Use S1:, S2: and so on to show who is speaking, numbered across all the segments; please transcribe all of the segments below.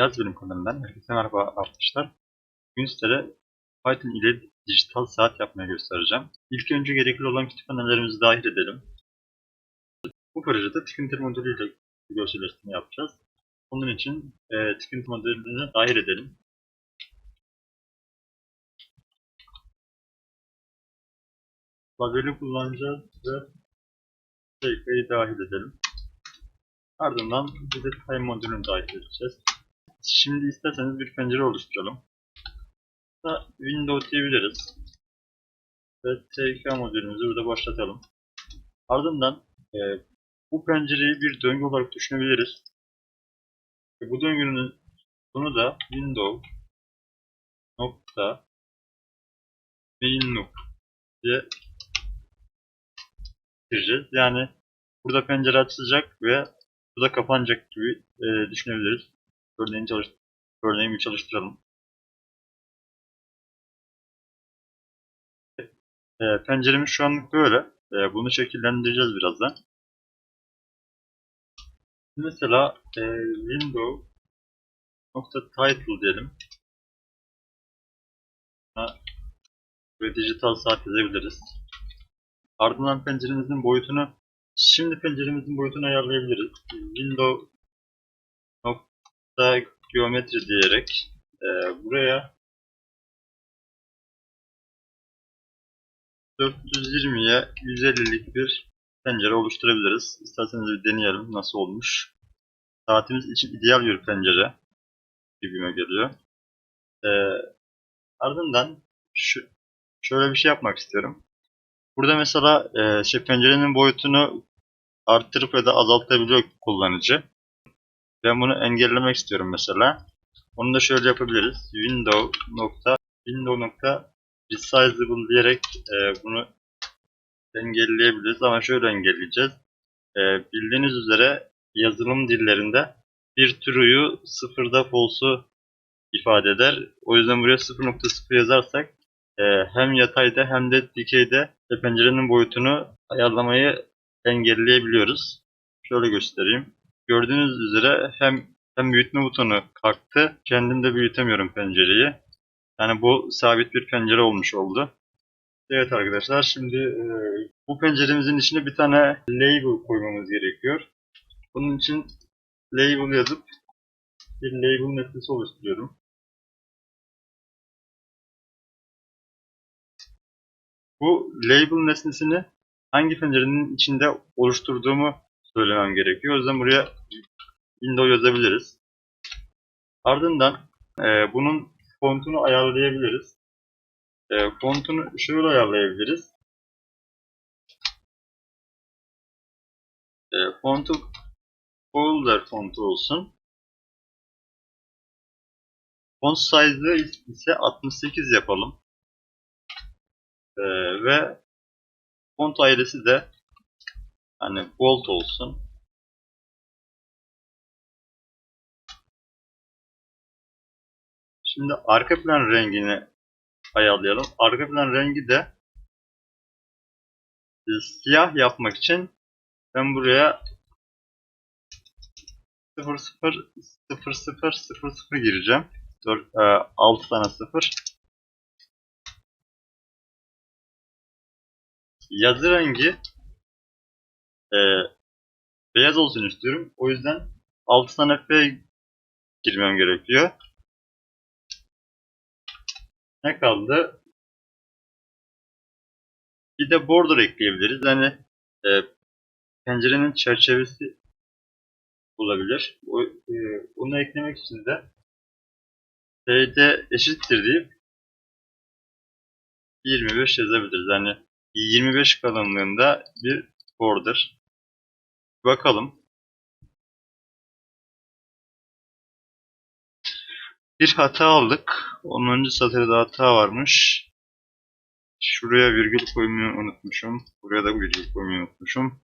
S1: Yaz bilim kanalından herkese merhaba arkadaşlar. Bugün sizlere Python ile dijital saat yapmayı göstereceğim. İlk önce gerekli olan kütüphanelerimizi dahil edelim. Bu projede Tkinter modülü ile görselleştirme yapacağız. Bunun için e, Tkinter modülünü dahil edelim. Labeli kullanacağız ve sayfayı dahil edelim. Ardından bir de time modülünü dahil edeceğiz. Şimdi isterseniz bir pencere oluşturalım. Da window diyebiliriz. Ve tk modülümüzü burada başlatalım. Ardından e, bu pencereyi bir döngü olarak düşünebiliriz. E, bu döngünün sonu da window nokta main loop diye bitireceğiz. Yani burada pencere açılacak ve burada kapanacak gibi e, düşünebiliriz. Örneğini çalış örneğimi çalıştıralım. E, penceremiz şu anlık böyle. E, bunu şekillendireceğiz birazdan. Mesela e, window nokta title diyelim. Ha, ve dijital saat yazabiliriz. Ardından penceremizin boyutunu şimdi penceremizin boyutunu ayarlayabiliriz. Window nokta geometri diyerek e, buraya 420'ye 150'lik bir pencere oluşturabiliriz. İsterseniz bir deneyelim nasıl olmuş. Saatimiz için ideal bir pencere gibime geliyor. E, ardından şu, şöyle bir şey yapmak istiyorum. Burada mesela e, şey pencerenin boyutunu arttırıp ya da azaltabiliyor kullanıcı. Ben bunu engellemek istiyorum mesela. Onu da şöyle yapabiliriz. Window nokta window nokta resizable diyerek e, bunu engelleyebiliriz ama şöyle engelleyeceğiz. E, bildiğiniz üzere yazılım dillerinde bir true'yu sıfırda false'u ifade eder. O yüzden buraya 0.0 yazarsak e, hem yatayda hem de dikeyde pencerenin boyutunu ayarlamayı engelleyebiliyoruz. Şöyle göstereyim. Gördüğünüz üzere hem hem büyütme butonu kalktı. Kendim de büyütemiyorum pencereyi. Yani bu sabit bir pencere olmuş oldu. Evet arkadaşlar şimdi e, bu penceremizin içine bir tane label koymamız gerekiyor. Bunun için label yazıp bir label nesnesi oluşturuyorum. Bu label nesnesini hangi pencerenin içinde oluşturduğumu söylemem gerekiyor. O yüzden buraya window yazabiliriz. Ardından e, bunun fontunu ayarlayabiliriz. E, fontunu şöyle ayarlayabiliriz. E, fontu folder fontu olsun. Font size'ı ise 68 yapalım. E, ve font ailesi de hani bold olsun. Şimdi arka plan rengini ayarlayalım. Arka plan rengi de e, siyah yapmak için ben buraya 0 0 0 0 0 0 gireceğim. 4, e, 6 tane 0. Yazı rengi e, beyaz olsun istiyorum. O yüzden 6 tane F girmem gerekiyor. Ne kaldı? Bir de border ekleyebiliriz. Yani e, pencerenin çerçevesi olabilir. O, e, onu eklemek için de T'de eşittir deyip 25 yazabiliriz. Yani 25 kalınlığında bir border. Bakalım. Bir hata aldık. 10. satırda hata varmış. Şuraya virgül koymayı unutmuşum. Buraya da virgül koymayı unutmuşum.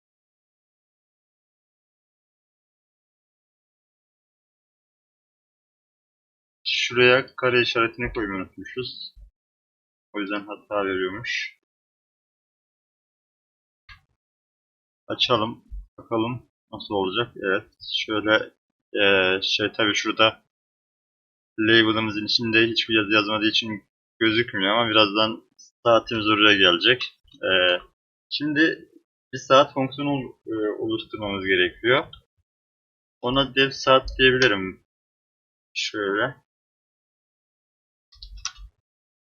S1: Şuraya kare işaretini koymayı unutmuşuz. O yüzden hata veriyormuş. Açalım. Bakalım nasıl olacak. Evet. Şöyle ee, şey tabii şurada label'ımızın içinde hiçbir yazı yazmadığı için gözükmüyor ama birazdan saatimiz oraya gelecek. Ee, şimdi bir saat fonksiyonu e, oluşturmamız gerekiyor. Ona dev saat diyebilirim. Şöyle.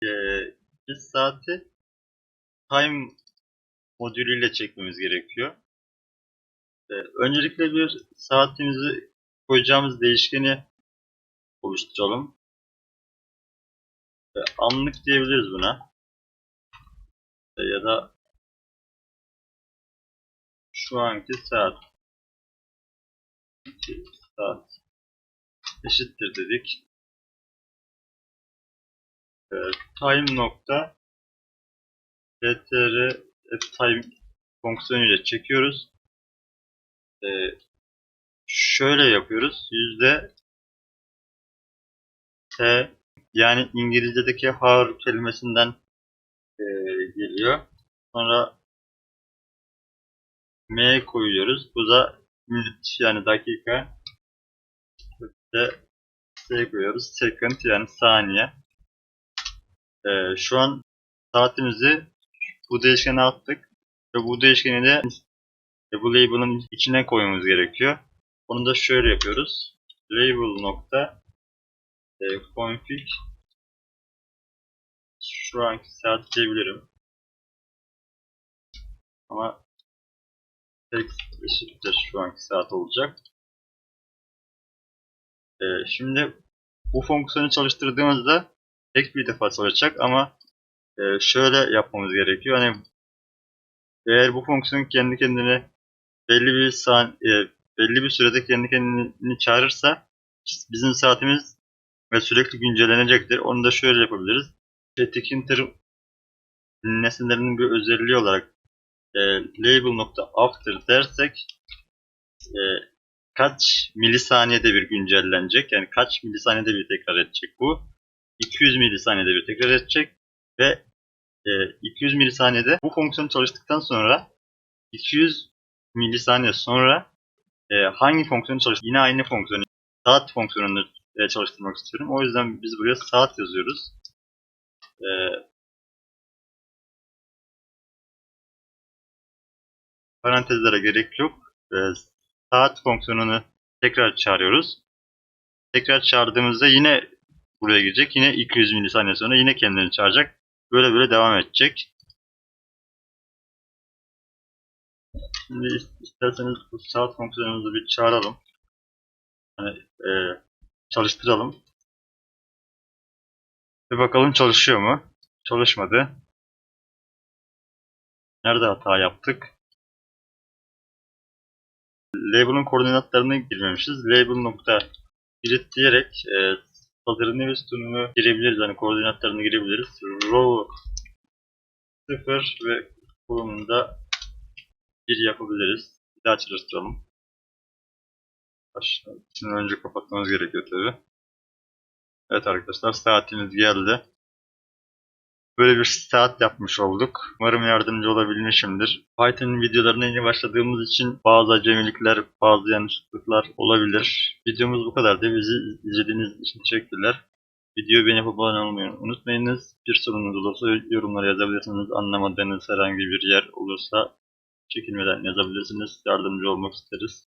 S1: Ee, biz saati time modülüyle çekmemiz gerekiyor. Ee, öncelikle bir saatimizi koyacağımız değişkeni oluşturalım. Ee, anlık diyebiliriz buna. Ee, ya da şu anki saat saat eşittir dedik. Ee, time nokta str time fonksiyonuyla çekiyoruz. Ee, şöyle yapıyoruz. Yüzde t yani İngilizce'deki hour kelimesinden e, geliyor. Sonra m koyuyoruz. Bu da minute yani dakika. Ve s koyuyoruz. Second yani saniye. Ee, şu an saatimizi bu değişkene attık. Ve bu değişkeni de e, bu label'ın içine koymamız gerekiyor. Onu da şöyle yapıyoruz. Label nokta e, config şu anki saat diyebilirim. Ama text eşittir anki saat olacak. E, şimdi bu fonksiyonu çalıştırdığımızda tek bir defa çalışacak ama e, şöyle yapmamız gerekiyor. Hani eğer bu fonksiyon kendi kendine belli bir san e, belli bir sürede kendi kendini çağırırsa bizim saatimiz ve sürekli güncellenecektir. Onu da şöyle yapabiliriz. Static inter nesnelerinin bir özelliği olarak e, label.after dersek e, kaç milisaniyede bir güncellenecek yani kaç milisaniyede bir tekrar edecek bu 200 milisaniyede bir tekrar edecek ve e, 200 milisaniyede bu fonksiyon çalıştıktan sonra 200 milisaniye sonra e, hangi fonksiyonu çalıştı? Yine aynı fonksiyonu saat fonksiyonunu çalıştırmak istiyorum. O yüzden biz buraya saat yazıyoruz. E, parantezlere gerek yok. E, saat fonksiyonunu tekrar çağırıyoruz. Tekrar çağırdığımızda yine buraya girecek. Yine 200 milisaniye sonra yine kendini çağıracak. Böyle böyle devam edecek. Şimdi isterseniz bu saat fonksiyonumuzu bir çağıralım. Hani, e, çalıştıralım. Bir bakalım çalışıyor mu? Çalışmadı. Nerede hata yaptık? Label'ın koordinatlarını girmemişiz. Label nokta grid diyerek e, satırın ve sütununu girebiliriz. Hani koordinatlarını girebiliriz. Row 0 ve kolumunda 1 yapabiliriz. Bir daha çalıştıralım. Şimdi önce kapatmamız gerekiyor tabi. Evet arkadaşlar saatimiz geldi. Böyle bir saat yapmış olduk. Umarım yardımcı olabilmişimdir. Python videolarına yeni başladığımız için bazı acemilikler, bazı yanlışlıklar olabilir. Videomuz bu kadardı. Bizi izlediğiniz için teşekkürler. Videoyu beğenip abone olmayı unutmayınız. Bir sorunuz olursa yorumlara yazabilirsiniz. Anlamadığınız herhangi bir yer olursa çekinmeden yazabilirsiniz. Yardımcı olmak isteriz.